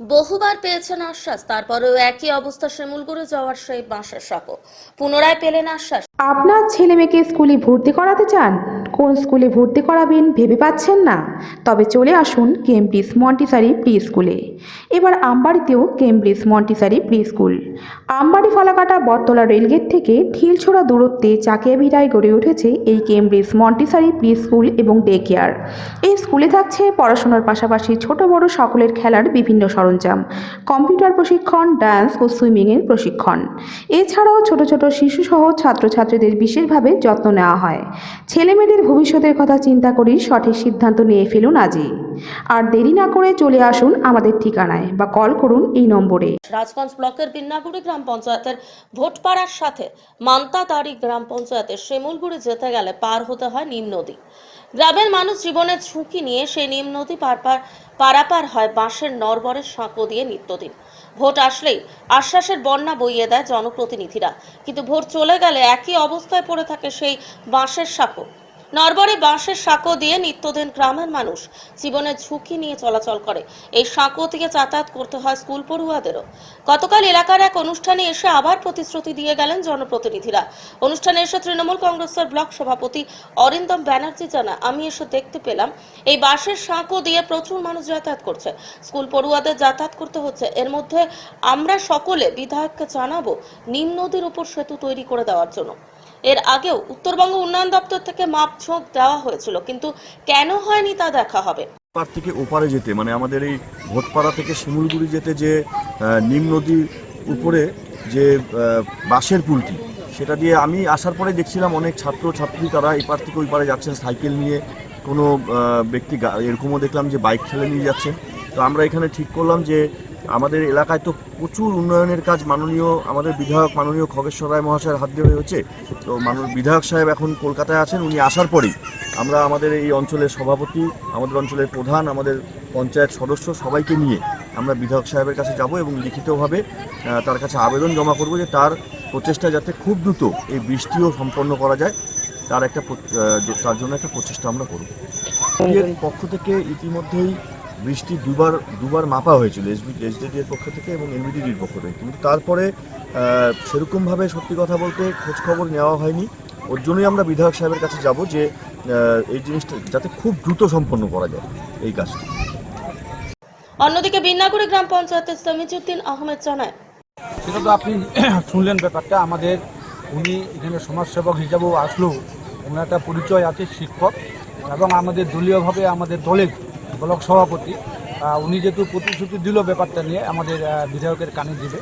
বহুবার পেয়েছেন আশ্বাস, তারপরেও একই অবস্থা শিমুলগুড়ে যাওয়ার সেই বাসার সাঁকো। পুনরায় পেলেন আশ্বাস। আপনার ছেলে মেয়েকে স্কুলে ভর্তি করাতে চান? কোন স্কুলে ভর্তি করাবেন ভেবে পাচ্ছেন না? তবে চলে আসুন কেমব্রিজ মন্টিসারি প্রি স্কুলে এবার আমবাড়িতেও Cambridge Montessori pre school Ambari Falakata Battala rail gate থেকে ঢিলছোড়া দূরত্বে চাকিয়া ভিটায় গড়ে উঠেছে এই কেমব্রিজ মন্টিসারি প্রি স্কুল এবং ডে কেয়ার এই স্কুলে থাকছে পড়াশোনার পাশাপাশি ছোট বড় সকলের খেলার বিভিন্ন সরঞ্জাম, কম্পিউটার প্রশিক্ষণ, ডান্স ও সুইমিংয়ের প্রশিক্ষণ। এছাড়াও ছোট ছোট শিশুসহ ছাত্রছাত্রীদের বিশেষভাবে যত্ন নেওয়া হয়। ছেলেমেয়েদের ভবিষ্যতের কথা চিন্তা করেই সঠিক সিদ্ধান্ত নিয়ে ফেলুন আজই আর দেরি না করে চলে আসুন আমাদের ঠিকানায় বা কল করুন এই নম্বরে। রাজগঞ্জ ব্লকের বিন্নাগুড়ি গ্রাম পঞ্চায়েতের ভোটপাড়ার সাথে মান্তাদাড়ি গ্রাম পঞ্চায়েতের শিমুলগুড়ি যেতে গেলে পার হতে হয় নিম নদী। গ্রামের মানুষ জীবনের ঝুঁকি নিয়ে সেই নিম নদী পার পার পারাপার হয় বাঁশের নরবরের সাঁকো দিয়ে নিত্যদিন। ভোট আসলেই আশ্বাসের বন্যা বইয়ে দেয় জনপ্রতিনিধিরা। কিন্তু ভোট চলে গেলে একই অবস্থায় পড়ে থাকে সেই বাঁশের সাঁকো। নরবরে বাঁশের সাঁকো দিয়ে নিত্যদিন গ্রামের মানুষ জীবনের ঝুঁকি নিয়ে চলাচল করে। এই সাঁকো থেকে যাতায়াত করতে হয় স্কুল পড়ুয়াদেরও। গতকাল এলাকার এক অনুষ্ঠানে এসে আবার প্রতিশ্রুতি দিয়ে গেলেন জনপ্রতিনিধিরা। অনুষ্ঠানে এসে তৃণমূল কংগ্রেসের ব্লক সভাপতি অরিন্দম ব্যানার্জি জানা আমি এসে দেখতে পেলাম, এই বাঁশের সাঁকো দিয়ে প্রচুর মানুষ যাতায়াত করছে। স্কুল পড়ুয়াদের যাতায়াত করতে হচ্ছে। এর মধ্যে আমরা সকলে বিধায়ককে জানাব নিম নদীর উপর সেতু তৈরি করে দেওয়ার জন্য। এর আগেও উত্তরবঙ্গ উন্নয়ন দপ্তর থেকে মাপ ঝোঁক দেওয়া হয়েছিল, কিন্তু কেন হয়নি তা দেখা হবে? পার থেকে ওপারে যেতে মানে আমাদের এই ভোটপাড়া থেকে শিমুলগুড়ি যেতে যে নিম নদীর উপরে যে বাঁশের পুলটি, সেটা দিয়ে আমি আসার পরে দেখছিলাম অনেক ছাত্র, ছাত্রী তারা এই পার থেকে ওই পারে যাচ্ছেন, সাইকেল নিয়ে। কোনো ব্যক্তি এরকমও দেখলাম যে বাইক ঠেলে নিয়ে যাচ্ছেন। তো আমরা এখানে ঠিক করলাম যে আমাদের এলাকায় তো প্রচুর উন্নয়নের কাজ মাননীয়, আমাদের বিধায়ক মাননীয় খগেশ্বর রায় মহাশয়ের হাত দিয়ে হয়েছে। তো মানুষ বিধায়ক সাহেব এখন কলকাতায় আছেন, উনি আসার পরেই আমরা আমাদের এই অঞ্চলের সভাপতি, আমাদের অঞ্চলের প্রধান, আমাদের পঞ্চায়েত সদস্য সবাইকে নিয়ে আমরা বিধায়ক সাহেবের কাছে যাব এবং লিখিতভাবে তার কাছে আবেদন জমা করব যে তার প্রচেষ্টা যাতে খুব দ্রুত এই বৃষ্টিও সম্পন্ন করা যায়, তার একটা তার জন্য একটা প্রচেষ্টা আমরা করব। পক্ষ থেকে ইতিমধ্যেই বৃষ্টি দুবার দুবার মাপা হয়েছিল এসবি এসডিডি এর পক্ষ থেকে এবং এনবিডিডির পক্ষ থেকে। কিন্তু তারপরে সেরকমভাবে সত্যি কথা বলতে খোঁজ খবর নেওয়া হয়নি। ওর জন্যই আমরা বিধায়ক সাহেবের কাছে যাব যে এই জিনিসটা যাতে খুব দ্রুত সম্পন্ন করা যায় এই কাজটি। অন্যদিকে বিন্নাগুড়ি গ্রাম পঞ্চায়েতের সমিজুদ্দিন আহমেদ জানায় সেটা তো আপনি শুনলেন ব্যাপারটা। আমাদের উনি এখানে সমাজসেবক হিসাবেও আসলেও ওনার একটা পরিচয় আছে শিক্ষক। এবং আমাদের দলীয়ভাবে আমাদের দলের ব্লক সভাপতি উনি যেহেতু প্রতিশ্রুতি দিল ব্যাপারটা নিয়ে, আমাদের বিধায়কের কানে দিবে।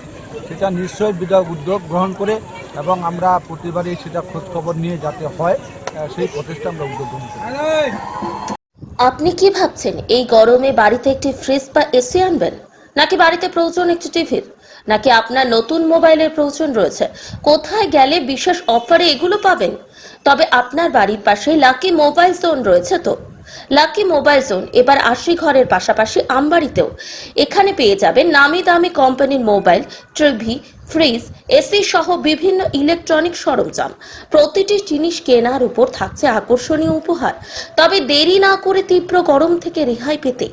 সেটা নিশ্চয়ই বিধায়ক উদ্যোগ গ্রহণ করে এবং আমরা প্রতিবারই সেটা খোঁজখবর নিয়ে যাতে হয় সেই প্রচেষ্টা আমরা উদ্যোগ গ্রহণ করি। আপনি কি ভাবছেন, এই গরমে বাড়িতে একটি ফ্রিজ বা এসি আনবেন? নাকি বাড়িতে প্রয়োজন একটি টিভির নাকি আপনার নতুন মোবাইলের প্রয়োজন রয়েছে? কোথায় গেলে বিশেষ অফারে এগুলো পাবেন? তবে আপনার বাড়ির পাশে লাকি মোবাইল জোন রয়েছে তো। লাকি মোবাইল জোন এবার আশি ঘরের পাশাপাশি আমবাড়িতেও। এখানে পেয়ে যাবে নামি দামি কোম্পানির মোবাইল টিভি ফ্রিজ, এসি সহ বিভিন্ন ইলেকট্রনিক সরঞ্জাম। প্রতিটি জিনিস কেনার উপর থাকছে আকর্ষণীয় উপহার। তবে দেরি না করে তীব্র গরম থেকে রেহাই পেতে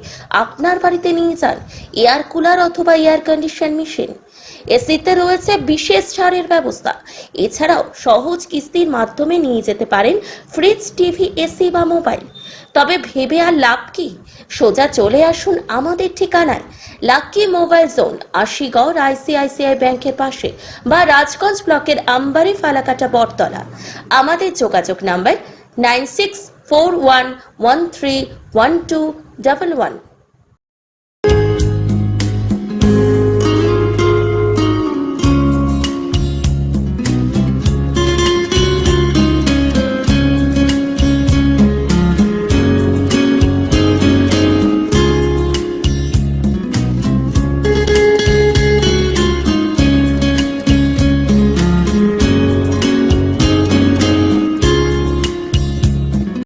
আপনার বাড়িতে নিয়ে যান এয়ার কুলার অথবা এয়ার কন্ডিশন মেশিন। এসিতে রয়েছে বিশেষ ছাড়ের ব্যবস্থা। এছাড়াও সহজ কিস্তির মাধ্যমে নিয়ে যেতে পারেন ফ্রিজ, টিভি, এসি বা মোবাইল। তবে ভেবে আর লাভ কি? সোজা চলে আসুন আমাদের ঠিকানায়। Lucky mobile zone, Ashigarh ICICI ব্যাংকের পাশে বা রাজগঞ্জ ব্লকের আমবারি ফালাকাটা বটতলা। আমাদের যোগাযোগ number nine six four one one three one two double one.